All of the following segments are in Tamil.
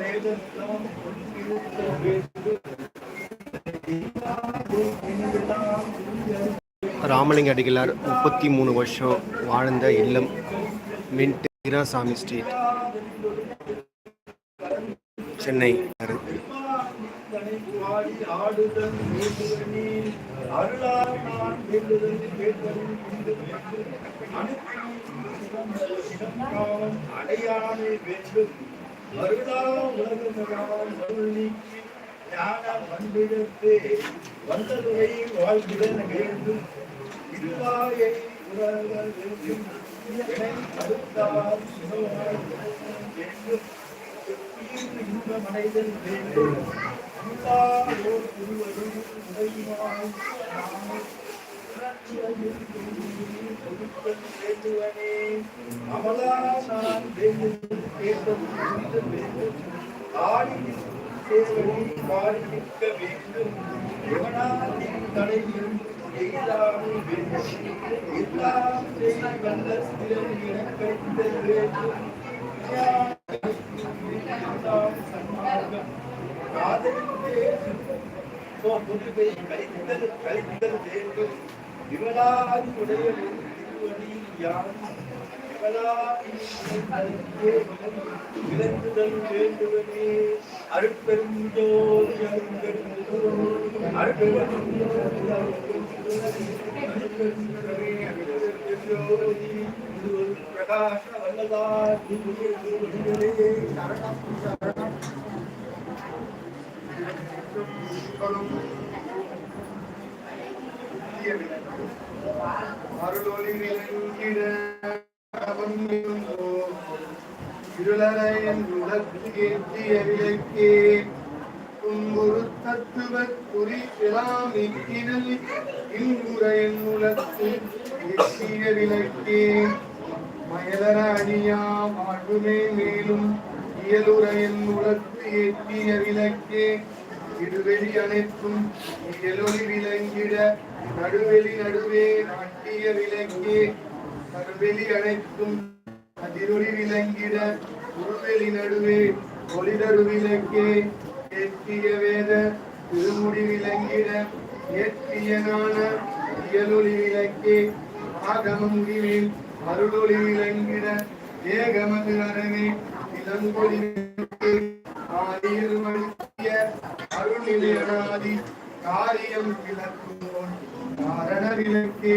வேதத்தம் ராமலிங்க அடிகளார் முப்பத்தி மூணு வருஷம் வாழ்ந்த இல்லம் மின்ட் ஸ்ட்ரீட் சென்னை. வாடி வேண்டும் வருடா உலகமகான் அருள் ஞான மண்டிடத்தே வந்ததுரை வாழ்கிட வேண்டும். இருவாயை உலக வேண்டும். உடையுமாய் நாமே வேண்டுவனே அமலா நான் வேண்டும் வேண்டும் ஆடி சேவடி பாடி நிற்க வேண்டும் எவனாதின் வேண்டும் எல்லாம் செய் வந்த திறன் வேண்டும் காதலித்தே பொதுவை கழித்தல் கழித்தல் வேண்டும் விமலாதி உடைய திருவடி யான் விளங்குதல் வேண்டுவனே அருட்பெரும் ஜோதி அருட்பெரும் அருட்பெரும் ஜோதி பிரகாச வல்லதா சரணம் சரணம் அருளொளி விளங்கிட இருளரையன் உலகேற்றிய விளக்கே துன்புறு தத்துவ குறி இலாமிக்கினல் இன்புரையன் உலத்து எட்டிய விளக்கே மயலர அணியா வாழ்வுமே மேலும் இயலுரையன் உலத்து ஏற்றிய விளக்கே இருவெளி அனைத்தும் இயலொளி விளங்கிட நடுவெளி நடுவே நாட்டிய விளக்கே கருவெளி அனைத்தும் அதிரொளி விளங்கிட உருவெளி நடுவே ஒளிதரு விளக்கே ஏற்றிய வேத திருமுடி விளங்கிட ஏற்றியனான இயலொளி விளக்கே ஆகமங்கிலில் அருளொளி விளங்கிட ஏகமது அறவே இளங்கொழி விளக்கே ஆதியில் மணிய அருள்நிலை காரியம் விளக்குவோன் காரண விளக்கே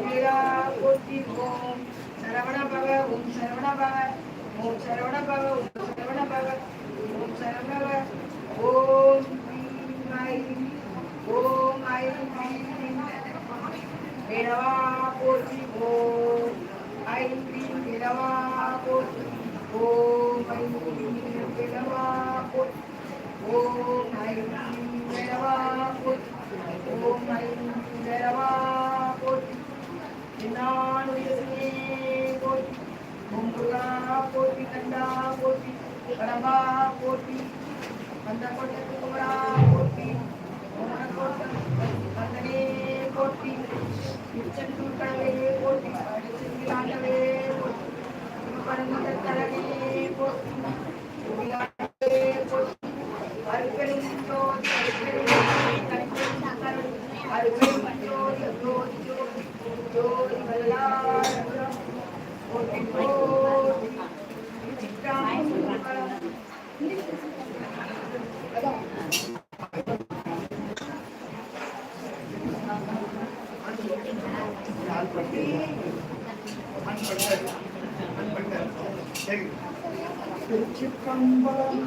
வைரா போற்றி ஓம் சரவண பக ஓம் சரவண பக ஓம் சரவண பக ஓம் சரவண பக ஓம் சரவண பக ஓம் ஸ்ரீம் ஐம் ஓம் ஐம் ஸ்ரீம் வேடவா போற்றி ஓம் ஐம் ஸ்ரீம் வேடவா போற்றி ஓம் ஐம் ஸ்ரீம் வேடவா போற்றி ஓம் ஐம் ஸ்ரீம் வேடவா போற்றி ஓம் ஐம் ஸ்ரீம் வேடவா போற்றி நான் உயர்வே போற்றி ஓம் முருகா போற்றி கண்டா போற்றி பரம்பா போற்றி வந்த கொண்ட குமரா போற்றி வந்தனே போற்றி திருச்செந்தூர் கடலே போற்றி திருச்சிற்றம்பலம்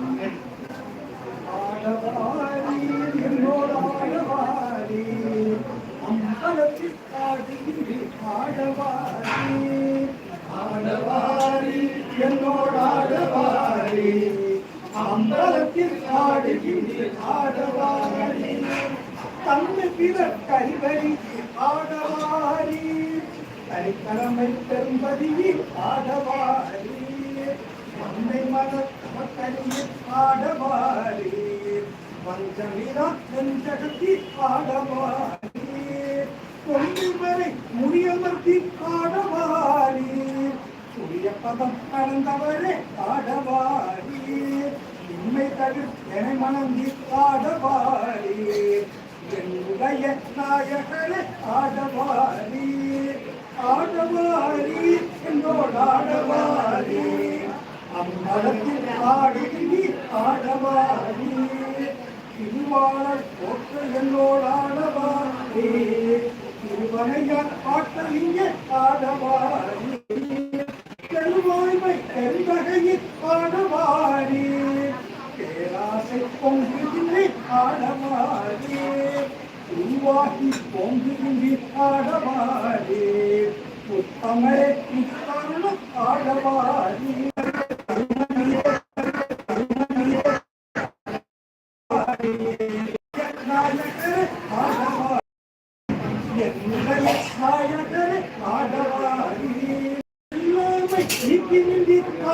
ஆடவாரி என்னோடாடவாரி அம்பலத்தில் ஆடுகிறேன் ஆடவாரி ஆடவாரி என்னோடாடவாரி அம்பலத்தில் ஆடுகிறேன் தந்து பிற கரிவரி ஆடவாரி. கரிக்கடமை பெரும்பதி ஆடவாரி. மண்ணை மலக்கரியில் ஆடவாரி. வஞ்சமிரா நெஞ்சகத்தி ஆடவாரி. கொண்டு வரை முடியமர்த்தி ஆடவாரி. புதிய பதம் கடந்தவரே ஆடவாரி. உண்மை தவிர என மணந்தி ஆடவாரி என்னுடைய நாயகரே ஆடவாரி ஆடவாரி என்னோட ஆடவாரி அம்மலத்தில் ஆடவாரி திருவாளர் போற்ற என்னோட ஆடவாரி திருவனையார் இங்கே ஆடவாரி பெருவாய்மை ஆடவாரி பேராசை பொங்குகின்றே ஆடவாரி உருவாகி பொங்குகின்றி ஆடவாரி உத்தமரே இத்தருணம் ஆடவாரி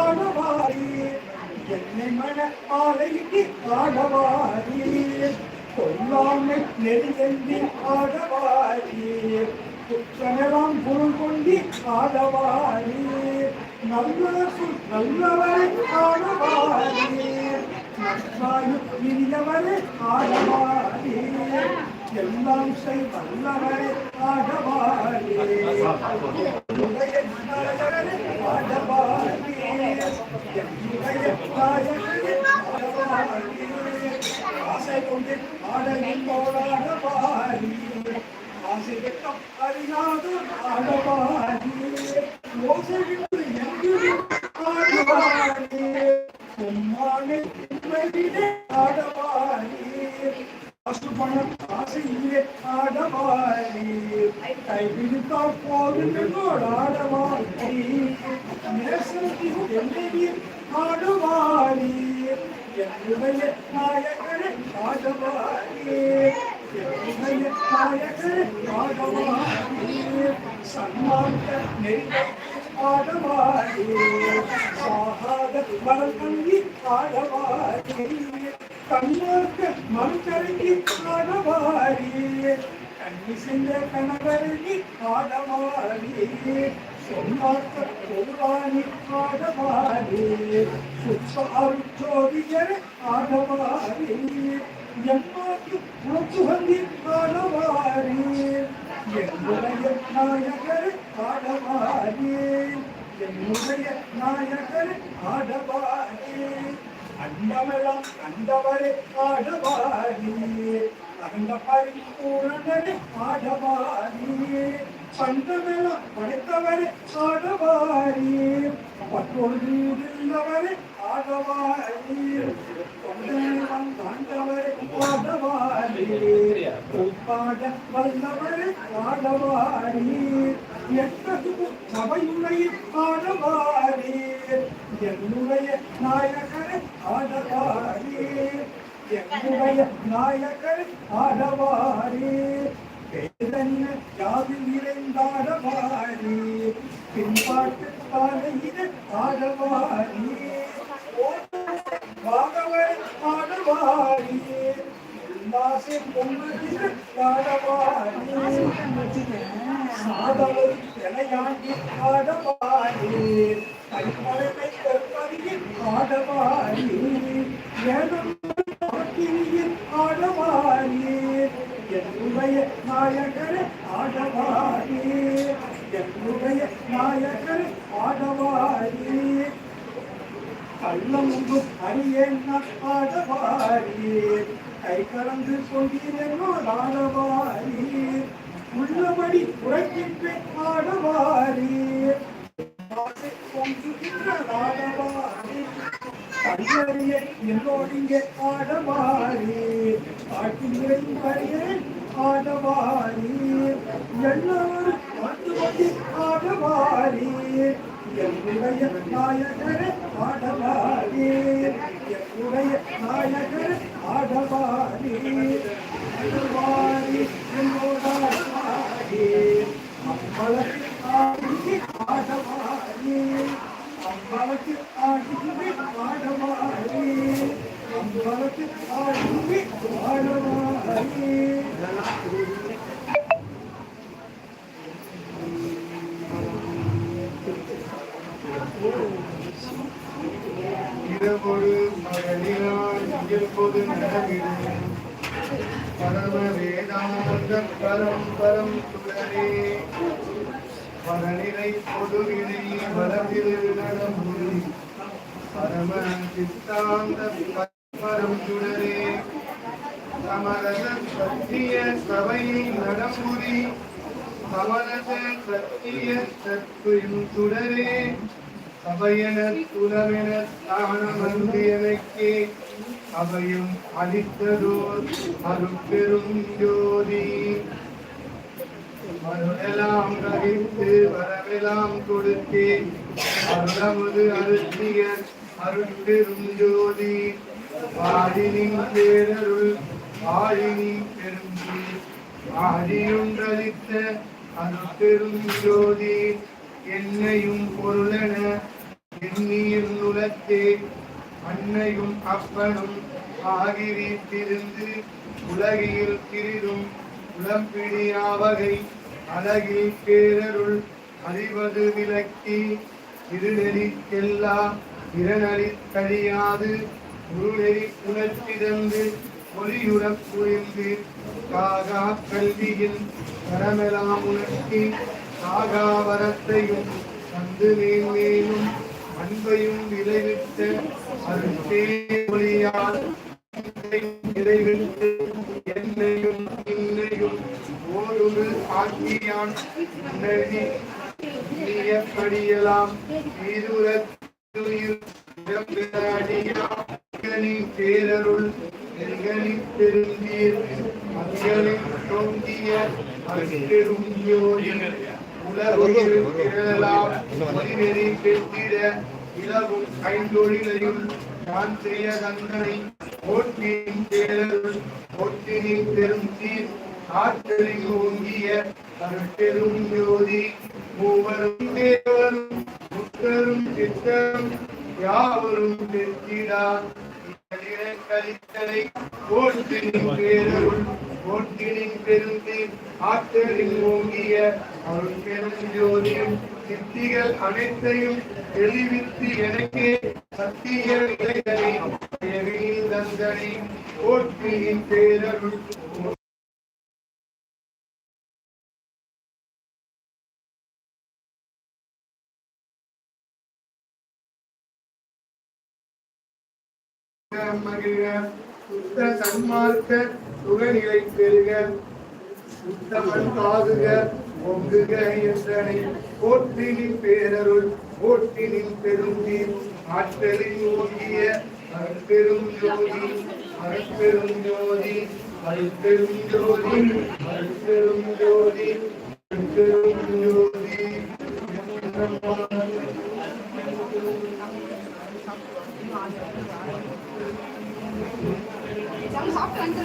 ஆடவாரி என்னை மன ஆலைக்கு ஆடவாரி கொல்லாமை நெறியந்தி ஆடவாரி குற்றமெல்லாம் பொருள் கொண்டி ஆடவாரி நல்ல சொல் நல்லவரை ஆடவாரி நன்றாயு இனியவரை ஆடவாரி எல்லாம் செய் வல்லவரை ஆடவாரி ஆடவாரி என்னுடைய அறியாது ஆடவாரி ஓசை விட்டு எங்கிலும் ஆடவாரி உம்மானே உண்மையிலே ஆடவாரி அசுபணம் ஆசையிலே ஆடவாரி கைவிடுத்தால் போதும் என்னோடு ஆடவாரி நேசத்தில் என்னையில் ஆடவாரி என்னுடைய நாயகரே ஆடவாரி என்னுடைய ஆடவாரி சன்மார்க்க மறுக்கருகி ஆடவாரி கண்ணி கணவருகி ஆடவாரி ஆடவாரி சுத்த ஆடவாரி எம்மாக்கு உணர்ச்சி என்னுடைய நாயகர் ஆடவாரி. என்னுடைய நாயகர் ஆடவாரி. அண்டமெல்லாம் கண்டவரே ஆடவாரி. அகண்ட பரிபூரணரே ஆடவாரி. பண்டமெல்லாம் படைத்தவரே ஆடவாரி. பற்றொன்று இருந்தவரே ஆடவாரி. தொண்டமெல்லாம் தாண்டவரே ஆடவாரி உட்பாட வல்லவரே ஆடவாரி எத்தகு சபையுடைய ஆடவாரி என்னுடைய நாயகரே ஆடவாரி என்னுடைய நாயகரே ஆடவாரி வேதன்ன ஜாதி நிறைந்தாடவாரி பின்பாட்டு பாதையில ஆடவாரி பாகவர் ஆடவாரி உல்லாசை பொங்கலில் ஆடவாரி சாதவர் தலையாண்டி ஆடவாரி கைப்பழமை கற்பதியில் ஆடவாரி ஏதம் ஆக்கினியில் ஆடவாரி என்னுடைய நாயகர் ஆடவாரி என்னுடைய நாயகர் ஆடவாரி கள்ளமுங்கும் அரியேன் ஆடவாரி கை கலந்து கொண்டீரோ ஆடவாரி உள்ளபடி புறக்கின்றே ஆடவாரி பொங்குகின்ற ஆடவாரி அடியறிய என்னோடிங்கே ஆடவாரி ஆட்டிங்களை பறியே ஆடவாரி எல்லாரும் வந்து வந்து ஆடவாரி என்னுடைய நாயகர் ஆடவாரி என்னுடைய நாயகர் ஆடவாரி ஆடவாரி என்னோடாடி அம்பலத்தில் ஆடி ஆடவாரி அம்பலத்தில் ஆடி ஆடவாரி அம்பலத்தில் ஆடி ஆடவாரி இயல்பொது நடவிடு பரம வேதாந்த பரம் பரம் பரநிலை பொதுவினை வளர்திரு நடமுடி பரம சித்தாந்த பரம் சுடரே சமரச சத்திய சபை நடமுடி சமரச சத்திய சுடரே அவையும் அபயம் அளித்ததோர் அருட்பெரும் ஜோதி. மருளெல்லாம் கழித்து வரவெல்லாம் கொடுத்தேன். அருளமுது அருத்திய அருட்பெரும் ஜோதி. பாடினின் பேரருள் பாடினி ஆழினி பெருந்தி ஆடியுன்றளித்த அருட்பெரும் ஜோதி. என்னையும் பொருளென எண்ணியின் நுழத்தேன் அன்னையும் அப்பனும் ஆகிவித்திருந்து உலகில் திரிதும் உளம்பிடியாவகை அழகில் பேரருள் அறிவது விளக்கி இருநெறிக்கெல்லாம் இரணறி கழியாது உருநெறி புணர்ச்சிதந்து ஒளியுறப் புரிந்து காகா கல்வியில் கரமெலாம் உணர்த்தி ஆகாவரத்தையும் தந்து மேன்மேலும் அன்பையும் விளைவித்த அருட்பே ஒளியால் என்னையும் இன்னையும் ஓருரு ஆக்கியான் உணர்வி. நீயப்படியலாம் பேரருள் பெருந்தீர் தோங்கிய இலவும் ஐந்தொழிலையும் நான் போற்றியின் போற்றினின் பெரும் ஆற்றலில் ஓங்கிய அருட்பெரும் ஜோதி. மூவரும் தேவரும் சித்தரும் யாவரும் பெற்றிடா. போற்றினின் பேரருள் போற்றினின் ஆற்றலில் ஓங்கிய அருள் பெரும் ஜோதியும் சித்திகள் அனைத்தையும் தெளிவித்து எனக்கே சத்திய நிலைகளை தேவையில் தந்தனை போற்றினின் பேரருள். மகிழ்க சுத்த சன்மார்க்க சுகநிலை பெறுக. சுத்தமன் ஆகுக பொங்குக என்றனை போற்றினின் பேரருள் போற்றினின் பெருந்தீர் ஆற்றலில் ஓங்கிய அருட்பெரும் ஜோதி அருட்பெரும் ஜோதி அருட்பெரும் ஜோதி அருட்பெரும் ஜோதி அருட்பெரும் ஜோதி சாப்பிட்டு